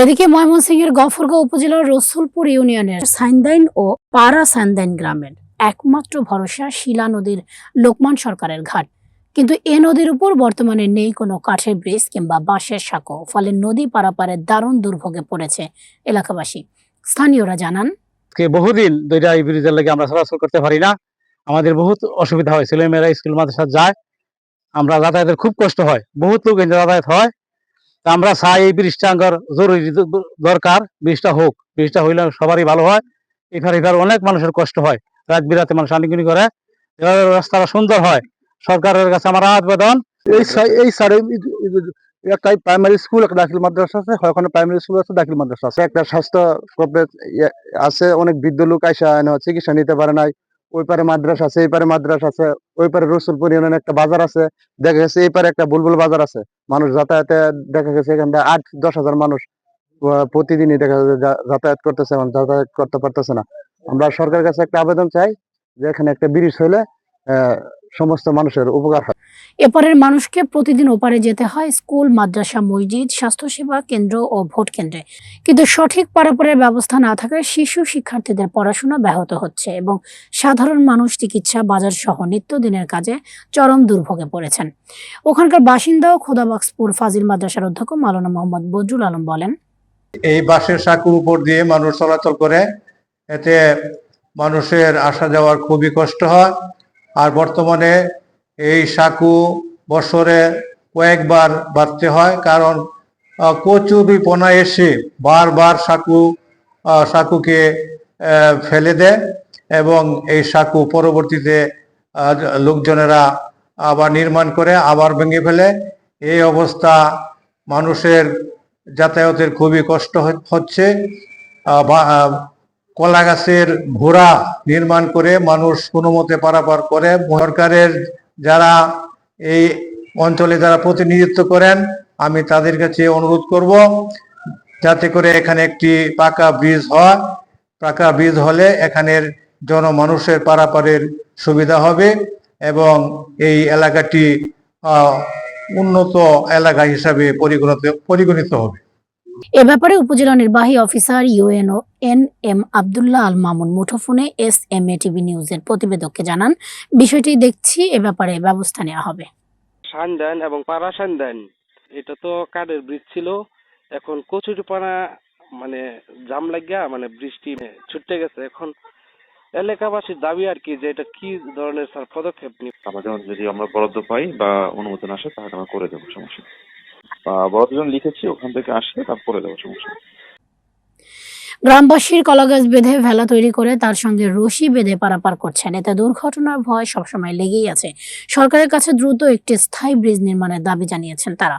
এদিকে ময়মনসিংহের গফরগাঁও উপজেলার রসুলপুর ইউনিয়নের সাইন্দাইন ও পাড়া সাইন্দাইন গ্রামের একমাত্র ভরসা শিলা নদীর লোকমান সরকারের ঘাট। কিন্তু এ নদীর উপর বর্তমানে নেই কোনো কাঠের ব্রিজ কিংবা বাঁশের সাঁকো, ফলে নদী পারাপারে দারুণ দুর্ভোগে পড়েছে এলাকাবাসী। স্থানীয়রা জানান বহুদিন দুইটা এই ব্রিজের লাগে আমরা চলাচল করতে পারি না। আমাদের বহুত অসুবিধা হয়, ছেলেমেয়েরা স্কুল, মাদ্রাসা যায়, আমরা যাতায়াতের খুব কষ্ট হয়। বহুত লোক যাতায়াত হয়। আমরা চাই এই ব্রিজটা আঙ্গার জরুরি দরকার। ব্রিজটা হোক, ব্রিজটা হইলে সবারই ভালো হয়। এখানে এখানে অনেক মানুষের কষ্ট হয়, রাত বিরাতে মানুষ আনিগুনি করে। রাস্তাটা সুন্দর হয়। সরকারের কাছে আমার আবেদন। এই এই সাইডে একটা প্রাইমারি স্কুল একটা দাখিল মাদ্রাসা আছে। ওখানে প্রাইমারি স্কুল আছে, দাখিল মাদ্রাসা আছে। একটা স্বাস্থ্য আছে। অনেক বৃদ্ধ লোক আইসা চিকিৎসা নিতে পারে নাই। ওই পারে মাদ্রাসা আছে, এই পারে মাদ্রাসা আছে, ওই পারে রসুলপুর ইউনিয়নে একটা বাজার আছে, দেখা গেছে এই পারে একটা বুলবুল বাজার আছে। মানুষ যাতায়াতে দেখা গেছে এখানটা আট, দশ হাজার মানুষ প্রতিদিনই দেখা যাচ্ছে যাতায়াত করতেছে এবং যাতায়াত করতে পারতেছে না। আমরা সরকারের কাছে একটা আবেদন চাই যে এখানে একটা ব্রিজ হইলে সমস্ত মানুষের উপকার হয়। এপারের মানুষকে প্রতিদিন ওপারে যেতে হয় স্কুল মাদ্রাসা মসজিদ স্বাস্থ্যসেবা কেন্দ্র ও ভোট কেন্দ্রে। কিন্তু সঠিক পারাপারের ব্যবস্থা না থাকায় শিশু শিক্ষার্থীদের পড়াশোনা ব্যাহত হচ্ছে এবং সাধারণ মানুষ চিকিৎসা বাজার সহ নিত্যদিনের কাজে চরম দুর্ভোগে পড়েছেন। ওখানকার বাসিন্দা ও খোদাবাক্সপুর ফাজিল মাদ্রাসার অধ্যক্ষ মালানা মোহাম্মদ বজরুল আলম বলেন এই বাসের সাঁকুর উপর দিয়ে মানুষ চলাচল করে এতে মানুষের আসা যাওয়ার খুবই কষ্ট হয়। আর বর্তমানে এই সাঁকু বছরে কয়েকবার বাড়তে হয় কারণ আহ, কচুরিপনা এসে বারবার সাঁকু সাঁকুকে ফেলে দেয় এবং এই সাঁকু পরবর্তীতে লোকজনেরা আবার নির্মাণ করে আবার ভেঙে ফেলে। এই অবস্থা মানুষের যাতায়াতের খুবই কষ্ট হচ্ছে। কলা গাছের ঘোড়া নির্মাণ করে মানুষ কোনো মতে পারাপার করে। সরকারের যারা এই অঞ্চলে যারা প্রতিনিধিত্ব করেন, আমি তাদের কাছে অনুরোধ করব যাতে করে এখানে একটি পাকা ব্রিজ হয়। পাকা ব্রিজ হলে এখানের জনমানুষের পারাপারের সুবিধা হবে এবং এই এলাকাটি উন্নত এলাকা হিসাবে পরিগণিত পরিগণিত হবে। এ ব্যাপারে উপজেলা নির্বাহী officer UNO N M Abdullah Al Mamun মুঠোফোনে এস এম এ টিভি নিউজের প্রতিবেদককে জানান বিষয়টি দেখছি এ ব্যাপারে ব্যবস্থা নেওয়া হবে। সান্দান এবং পাড়া সান্দান এটা তো কাঠের ব্রিজ ছিল? এখন কচুরিপানা মানে জাম লাগিয়া মানে বৃষ্টি ছুটে গেছে। এখন এলাকাবাসীর দাবি আর কি যে এটা কি ধরনের স্যার পদক্ষেপ আমাদের যদি আমরা বরাদ্দ পাই বা অনুমোদন আসে তাহলে আমরা করে দেবো সমস্যা বা বরাদ্দ যখন লিখেছি ওখান থেকে আসলে তারপর করে দেবো সমস্যা। গ্রামবাসীর কলাগাছ বেঁধে ভেলা তৈরি করে তার সঙ্গে রশি বেঁধে পারাপার করছেন। এতে দুর্ঘটনার ভয় সবসময় লেগেই আছে। সরকারের কাছে দ্রুত একটি স্থায়ী ব্রিজ নির্মাণের দাবি জানিয়েছেন তারা।